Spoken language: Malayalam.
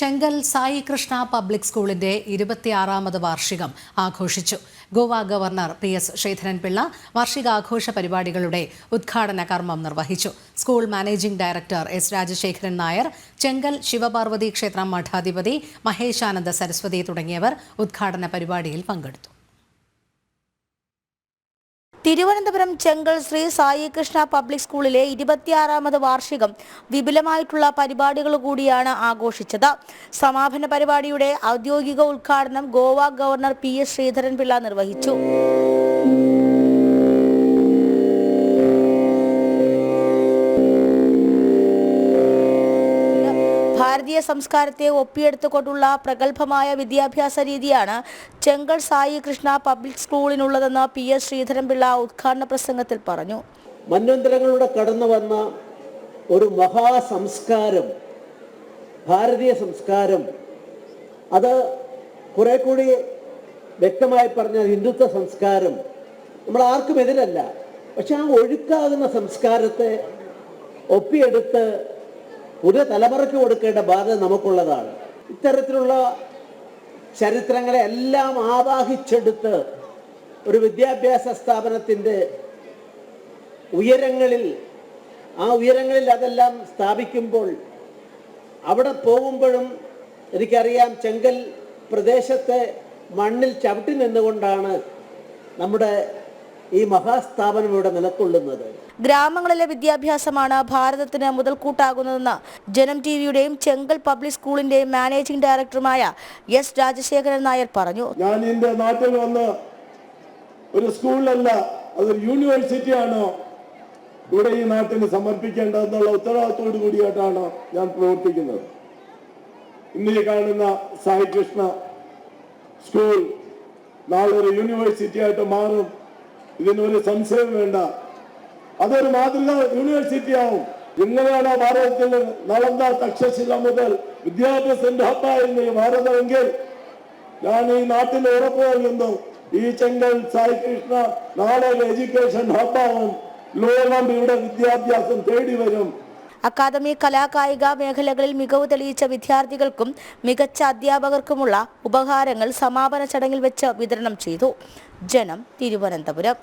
ചെങ്കൽ സായി കൃഷ്ണ പബ്ലിക് സ്കൂളിന്റെ ഇരുപത്തിയാറാമത് വാർഷികം ആഘോഷിച്ചു. Goa governor P S Sreedharanpillai വാർഷികാഘോഷ പരിപാടികളുടെ ഉദ്ഘാടന കർമ്മം നിർവഹിച്ചു. School managing director S Rajasekharan Nair Chenkal Sivaparvathi ക്ഷേത്രം മഠാധിപതി മഹേശാനന്ദ സരസ്വതി തുടങ്ങിയവർ ഉദ്ഘാടന പരിപാടിയിൽ പങ്കെടുത്തു. തിരുവനന്തപുരം ചെങ്കൽ ശ്രീ സായി കൃഷ്ണ പബ്ലിക് സ്കൂളിലെ ഇരുപത്തിയാറാമത് വാർഷികം വിപുലമായിട്ടുള്ള പരിപാടികൾ കൂടിയാണ് ആഘോഷിച്ചത്. സമാപന പരിപാടിയുടെ ഔദ്യോഗിക ഉദ്ഘാടനം Goa governor P S Sreedharan Pillai നിർവഹിച്ചു. ഭാരതീയ സംസ്കാരത്തെ ഒപ്പിയെടുത്തുകൊണ്ടുള്ള പ്രഗത്ഭമായ വിദ്യാഭ്യാസ രീതിയാണ് ചെങ്കൽ സായി കൃഷ്ണ പബ്ലിക് സ്കൂളിനുള്ളതെന്ന് പി എസ് ശ്രീധരൻപിള്ള ഉദ്ഘാടന പ്രസംഗത്തിൽ പറഞ്ഞു. മന്വന്തരങ്ങളിലൂടെ കടന്നു വന്ന ഒരു മഹാസംസ്കാരം ഭാരതീയ സംസ്കാരം അത് കുറെ കൂടി വ്യക്തമായി പറഞ്ഞ ഹിന്ദുത്വ സംസ്കാരം നമ്മൾ ആർക്കും എതിരല്ല. പക്ഷെ ആ ഒഴുക്കാകുന്ന സംസ്കാരത്തെ ഒപ്പിയെടുത്ത് പുതിയ തലമുറയ്ക്ക് കൊടുക്കേണ്ട ബാധ്യത നമുക്കുള്ളതാണ്. ഇത്തരത്തിലുള്ള ചരിത്രങ്ങളെ എല്ലാം ആവാഹിച്ചെടുത്ത് ഒരു വിദ്യാഭ്യാസ സ്ഥാപനത്തിന്റെ ഉയരങ്ങളിൽ ആ ഉയരങ്ങളിൽ അതെല്ലാം സ്ഥാപിക്കുമ്പോൾ അവിടെ പോകുമ്പോഴും എനിക്കറിയാം ചെങ്കൽ പ്രദേശത്തെ മണ്ണിൽ ചവിട്ടി നിന്നുകൊണ്ടാണ് നമ്മുടെ ഈ മഹാസ്ഥാപനം ഇവിടെ നിലകൊള്ളുന്നത് ഗ്രാമങ്ങളിലെ വിദ്യാഭ്യാസമാണ് ഭാരതത്തിന് മുതൽക്കൂട്ടാകുന്നതെന്ന് ജനം ടി വിയുടെയും ചെങ്കൽ പബ്ലിക് സ്കൂളിന്റെയും മാനേജിംഗ് ഡയറക്ടറുമായ എസ് രാജശേഖരൻ നായർ പറഞ്ഞു. ഞാൻ എന്റെ നാട്ടിൽ വന്ന് ഒരു സ്കൂളിലല്ല അതൊരു യൂണിവേഴ്സിറ്റിയാണോ ഇവിടെ ഈ നാട്ടിന് സമർപ്പിക്കേണ്ടതെന്നുള്ള ഉത്തരവാദിത്തോടു കൂടിയായിട്ടാണ് ഞാൻ പ്രവർത്തിക്കുന്നത്. ഇന്ന് ഈ കാണുന്ന സായി കൃഷ്ണ സ്കൂൾ നാളെ ഒരു യൂണിവേഴ്സിറ്റി ആയിട്ട് മാറും. ഇതിനൊരു സംശയം വേണ്ട. അതൊരു മാതൃക യൂണിവേഴ്സിറ്റി ആവും. ഇങ്ങനെയാണ് ഭാരതത്തിൽ നളന്ദ തക്ഷശില മുതൽ വിദ്യാഭ്യാസത്തിന്റെ ഹബ്ബായിരുന്നു ഈ ഭാരതമെങ്കിൽ ഞാൻ ഈ നാട്ടിൽ ഉറപ്പ് നൽകുന്നു ഈ ചെങ്കൽ സായി കൃഷ്ണ നാളെ എഡ്യൂക്കേഷൻ ഹബ്ബാവും ലോകം ഇവിടെ വിദ്യാഭ്യാസം തേടി വരും. അക്കാദമി കലാകായിക മേഖലകളിൽ മികവ് തെളിയിച്ച വിദ്യാർത്ഥികൾക്കും മികച്ച അധ്യാപകർക്കുമുള്ള ഉപഹാരങ്ങൾ സമാപന ചടങ്ങിൽ വെച്ച് വിതരണം ചെയ്തു. ജനം തിരുവനന്തപുരം.